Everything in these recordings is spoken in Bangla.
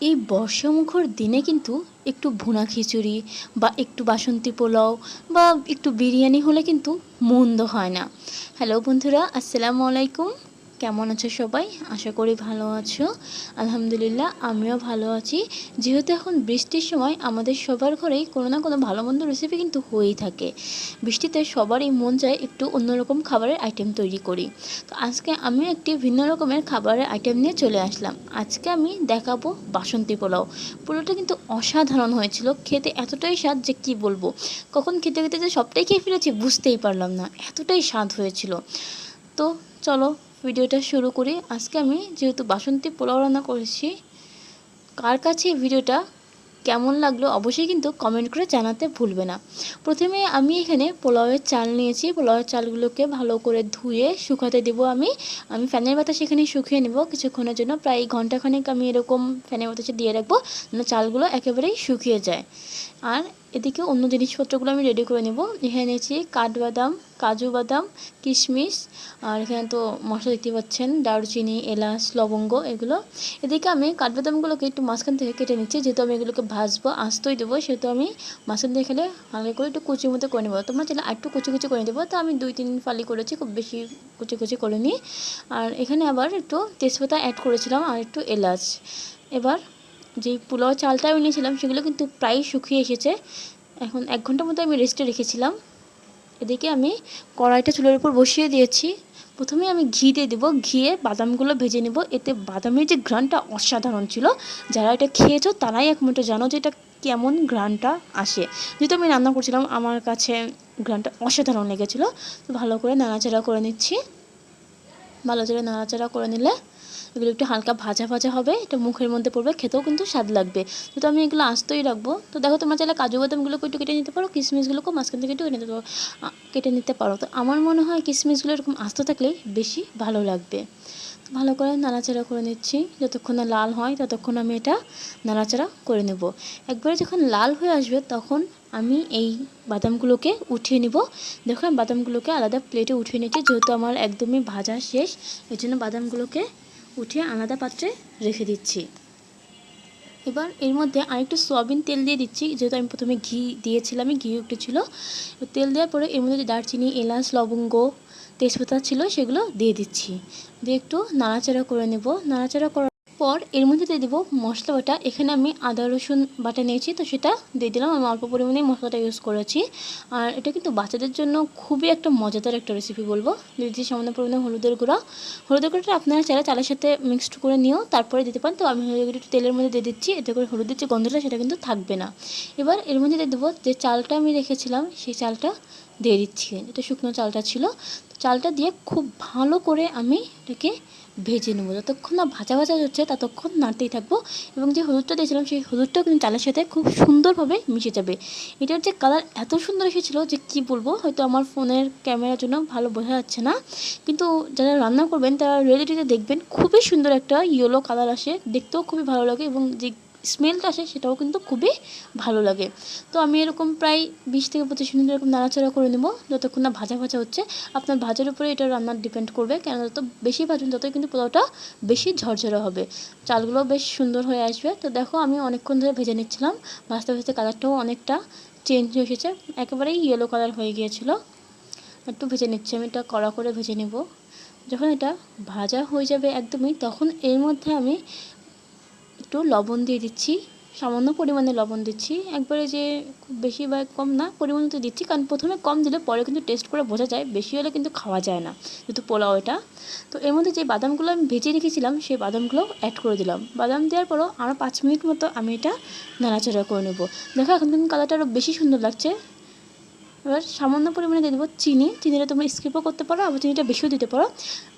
এই বর্ষামুখর দিনে কিন্তু একটু ভুনা খিচুড়ি বা একটু বাসন্তী পোলাও বা একটু বিরিয়ানি হলে কিন্তু মন্দ হয় না। হ্যালো বন্ধুরা, আসসালামু আলাইকুম। কেমন আছো সবাই? আশা করি ভালো আছো। আলহামদুলিল্লাহ, আমিও ভালো আছি। যেহেতু এখন বৃষ্টির সময়, আমাদের সবার ঘরেই কোনো না কোনো ভালো মন্দ রেসিপি কিন্তু হয়েই থাকে। বৃষ্টিতে সবারই মন চায় একটু অন্যরকম খাবারের আইটেম তৈরি করি। তো আজকে আমি একটি ভিন্ন রকমের খাবারের আইটেম নিয়ে চলে আসলাম। আজকে আমি দেখাবো বাসন্তী পোলাও। পোলাওটা কিন্তু অসাধারণ হয়েছিল। খেতে এতটাই স্বাদ যে কি বলব? কখন খেতে খেতে যে সবটাই খেয়ে ফেলেছি বুঝতেই পারলাম না। এতটাই স্বাদ হয়েছিল। তো চলো ভিডিওটা শুরু করি। আজকে আমি যেহেতু বাসন্তী পোলাও রান্না করেছি, কার কাছে ভিডিওটা কেমন লাগল অবশ্যই কিন্তু কমেন্ট করে জানাতে ভুলবে না। প্রথমে আমি এখানে পোলাওয়ের চাল নিয়েছি। পোলাওয়ের চালগুলোকে ভালো করে ধুয়ে শুকাতে দেবো আমি। আমি ফ্যানের বাতাস এখানে শুকিয়ে নেব কিছুক্ষণের জন্য। প্রায় ঘন্টাখানেক আমি এরকম ফ্যানের বাতাসে দিয়ে রাখব চালগুলো একেবারেই শুকিয়ে যায়। আর এদিকে অন্য জিনিসপত্রগুলো আমি রেডি করে নেব। এখানে নিয়েছি কাঠবাদাম, কাজু বাদাম, কিশমিশ, আর এখানে তো মশলা দেখতে পাচ্ছেন, দারুচিনি, এলাচ, লবঙ্গ এগুলো। এদিকে আমি কাঠবাদামগুলোকে একটু মাঝখান থেকে কেটে নিচ্ছি, যেহেতু আমি এগুলোকে ভাজবো আস্তই দেবো, সেহেতু আমি মাঝখান থেকে খেলে হালকা করে একটু কুচির মতো করে নেব। তোমরা চাইলে একটু কুচি কুচি করে দেবো তো আমি দুই তিন ফালি করেছি, খুব বেশি কুচি কুচি করে নিই আর এখানে আবার একটু তেজপাতা অ্যাড করেছিলাম, আর একটু এলাচ। এবার যেই পোলাও চালটা আমি নিয়েছিলাম সেগুলো কিন্তু প্রায় শুকিয়ে এসেছে। এখন এক ঘণ্টার মতো আমি রেস্টে রেখেছিলাম। এদিকে আমি কড়াইটা চুলের উপর বসিয়ে দিয়েছি। প্রথমে আমি ঘি দিয়ে দেবো। ঘিয়ে বাদামগুলো ভেজে নেব। এতে বাদামের যে ঘ্রাণটা অসাধারণ ছিল। যারা এটা খেয়েছো, তারাই একমাত্র জানো যে এটা কেমন ঘ্রাণটা আসে। যেহেতু আমি রান্না করছিলাম, আমার কাছে ঘ্রাণটা অসাধারণ লেগেছিলো। তো ভালো করে নাড়াচাড়া করে নিচ্ছি। ভালো করে নাড়াচাড়া করে নিলে এগুলো একটু হালকা ভাজা ভাজা হবে এটা মুখের মধ্যে পড়বে, খেতেও কিন্তু স্বাদ লাগবে। তো আমি এগুলো আস্তই রাখব। তো দেখো তোমরা চাইলে কাজু বাদামগুলোকে একটু কেটে নিতে পারো, কিশমিশগুলোকেও মাঝখান থেকে একটু কেটে নিতে পারো কেটে নিতে পারো। তো আমার মনে হয় কিশমিশগুলো এরকম আস্ত থাকলেই বেশি ভালো লাগবে। ভালো করে নাড়াচাড়া করে নিচ্ছি, যতক্ষণ না লাল হয় ততক্ষণ আমি এটা নাড়াচাড়া করে নেব। একবারে যখন লাল হয়ে আসবে তখন আমি এই বাদামগুলোকে উঠিয়ে নিব। দেখো আমি বাদামগুলোকে আলাদা প্লেটে উঠিয়ে নিচ্ছি যেহেতু আমার একদমই ভাজা শেষ এই জন্য বাদামগুলোকে উঠিয়ে আলাদা পাত্রে রেখে দিচ্ছি। এবার এর মধ্যে আমি একটু সয়াবিন তেল দিয়ে দিচ্ছি, যেহেতু আমি প্রথমে ঘি দিয়েছিলাম, ঘি একটু ছিল। তেল দেওয়ার পরে এর মধ্যে দারচিনি, এলাচ, লবঙ্গ, তেজপাতা ছিল সেগুলো দিয়ে দিচ্ছি। দিয়ে একটু নাড়াচাড়া করে নেব। নাড়াচাড়া করার পর এর মধ্যে দিয়ে দেবো মশলা বাটা। এখানে আমি আদা, রসুন বাটা নিয়েছি, তো সেটা দিয়ে দিলাম। আমি অল্প পরিমাণে মশলাটা ইউজ করেছি। আর এটা কিন্তু বাচ্চাদের জন্য খুবই একটা মজাদার একটা রেসিপি বলব। দিয়ে দিচ্ছি সামান্য পরিমাণে হলুদের গুঁড়া। হলুদের গুঁড়োটা আপনারা চাইলে চালের সাথে মিক্সড করে নিয়েও তারপরে দিতে পারেন। তো আমি একটু তেলের মধ্যে দিয়ে দিচ্ছি। এতে করে হলুদের যে গন্ধটা, সেটা কিন্তু থাকবে না। এবার এর মধ্যে দিয়ে দেবো যে চালটা আমি রেখেছিলাম, সেই চালটা দিয়ে দিচ্ছি। এটা শুকনো চালটা ছিল। চালটা দিয়ে খুব ভালো করে আমি এটাকে ভেজে নেব। যতক্ষণ না ভাজা ভাজা হচ্ছে, ততক্ষণ নাড়তেই থাকব এবং যে হলুদটা দিয়েছিলাম, সেই হলুদটাও কিন্তু চালের সাথে খুব সুন্দরভাবে মিশে যাবে। এটার যে কালার এত সুন্দর এসেছিল যে কি বলব, হয়তো আমার ফোনের ক্যামেরার জন্য ভালো বোঝা যাচ্ছে না। কিন্তু যারা রান্না করবেন, তারা রিয়েলিটিতে দেখবেন, খুবই সুন্দর একটা ইয়েলো কালার আসে। দেখতেও খুবই ভালো লাগে এবং যে স্মেলটা আসে, সেটাও কিন্তু খুবই ভালো লাগে। তো আমি এরকম প্রায় বিশ থেকে পঁচিশ মিনিট এরকম নাড়াচাড়া করে নেব, যতক্ষণ না ভাজা ভাজা হচ্ছে। আপনার ভাজার উপরে এটা রান্নার ডিপেন্ড করবে কেন যত বেশি ভাজবেন, ততই কিন্তু পোলাওটা বেশি ঝরঝরে হবে। চালগুলো বেশ সুন্দর হয়ে আসবে। তো দেখো, আমি অনেকক্ষণ ধরে ভেজে নিচ্ছিলাম। ভাজতে ভাজতে কালারটাও অনেকটা চেঞ্জ হয়ে এসেছে। একেবারেই ইয়েলো কালার হয়ে গিয়েছিল। একটু ভেজে নিচ্ছি, আমি এটা কড়া করে ভেজে নেব। যখন এটা ভাজা হয়ে যাবে একদমই, তখন এর মধ্যে আমি একটু লবণ দিয়ে দিচ্ছি, সামান্য পরিমাণে লবণ দিচ্ছি। একবারে যে খুব বেশি বা কম না, পরিমাণ মতো দিচ্ছি, কারণ প্রথমে কম দিলে পরে কিন্তু টেস্ট করে বোঝা যায়, বেশি হলে কিন্তু খাওয়া যায় না, যেহেতু পোলাও এটা। তো এর মধ্যে যে বাদামগুলো আমি ভেজে রেখেছিলাম, সেই বাদামগুলো অ্যাড করে দিলাম। বাদাম দেওয়ার পরও আরও পাঁচ মিনিট মতো আমি এটা নাড়াচাড়া করে নেব। দেখো, এখন কিন্তু কালারটা আরও বেশি সুন্দর লাগছে। এবার সামান্য পরিমাণে দিয়ে দেবো চিনি। চিনিটা তোমরা স্কিপও করতে পারো, আবার চিনিটা বেশিও দিতে পারো।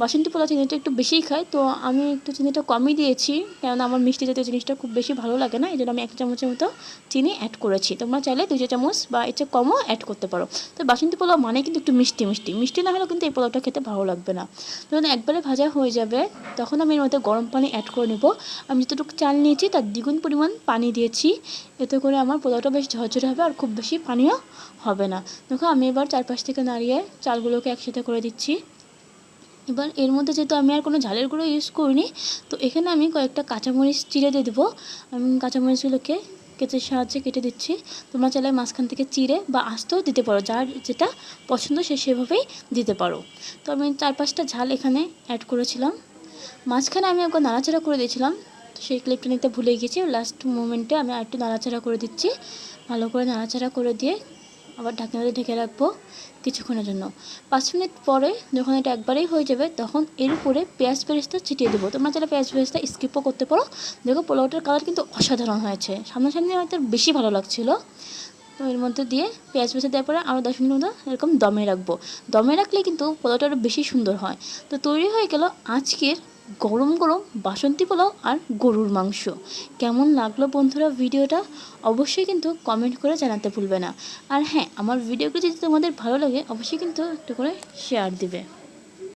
বাসন্তী পোলাও চিনিটা একটু বেশিই খাই, তো আমি একটু চিনিটা কমই দিয়েছি, কেননা আমার মিষ্টি জাতীয় জিনিসটা খুব বেশি ভালো লাগে না এই জন্য আমি এক চামচের মতো চিনি অ্যাড করেছি। তোমরা চাইলে দুই চামচ বা এর চেয়ে কমও অ্যাড করতে পারো। তো বাসন্তী পোলাও মানে কিন্তু একটু মিষ্টি মিষ্টি মিষ্টি না হলেও কিন্তু এই পোলাওটা খেতে ভালো লাগবে না। যখন একবারে ভাজা হয়ে যাবে, তখন আমি এর মধ্যে গরম পানি অ্যাড করে নেব। আমি যতটুকু চাল নিয়েছি, তার দ্বিগুণ পরিমাণ পানি দিয়েছি, এতে করে আমার পোলাওটা বেশ ঝরঝরে হবে আর খুব বেশি পানিও হবে না। দেখো, আমি এবার চারপাশ থেকে নাড়িয়ে চালগুলোকে একসাথে করে দিচ্ছি। এবার এর মধ্যে যেহেতু আমি আর কোনো ঝালের গুঁড়ো ইউজ করিনি, তো এখানে আমি কয়েকটা কাঁচামরিচ চিড়ে দিয়ে দেবো। আমি কাঁচামরিচগুলোকে কেচের সাহায্যে কেটে দিচ্ছি। তোমরা চাইলে মাঝখান থেকে চিড়ে বা আস্তেও দিতে পারো, যার যেটা পছন্দ সে সেভাবেই দিতে পারো। তো আমি চার পাঁচটা ঝাল এখানে অ্যাড করেছিলাম। মাঝখানে আমি একবার নাড়াচাড়া করে দিয়েছিলাম, তো সেই ক্লিপটা নিতে ভুলে গেছি লাস্ট মোমেন্টে আমি আরেকটু নাড়াচাড়া করে দিচ্ছি। ভালো করে নাড়াচাড়া করে দিয়ে আবার ঢাকনা দিয়ে ঢেকে রাখব কিছুক্ষণের জন্য। পাঁচ মিনিট পরে যখন এটা একবারেই হয়ে যাবে, তখন এর উপরে পেঁয়াজ পেরেস্তা ছিটিয়ে দেবো। তোমরা চাইলে পেঁয়াজ পেরেস্তা স্কিপও করতে পারো, দেখো পোলাওটার কালার কিন্তু অসাধারণ হয়েছে। সামনাসামনি হয়তো বেশি ভালো লাগছিল। তো এর মধ্যে দিয়ে পেঁয়াজ পেঁচে দেওয়ার পরে আরও দশ মিনিট মতো এরকম দমে রাখব। দমে রাখলে কিন্তু পোলাওটা আরও বেশি সুন্দর হয়। তো তৈরি হয়ে গেল আজকের গরম গরম বাসন্তী পোলাও আর গরুর মাংস। কেমন লাগল বন্ধুরা ভিডিওটা? অবশ্যই কিন্তু কমেন্ট করে জানাতে ভুলবে না। আর হ্যাঁ আমার ভিডিওগুলো যদি তোমাদের ভালো লাগে, অবশ্যই কিন্তু একটু করে শেয়ার দিবে।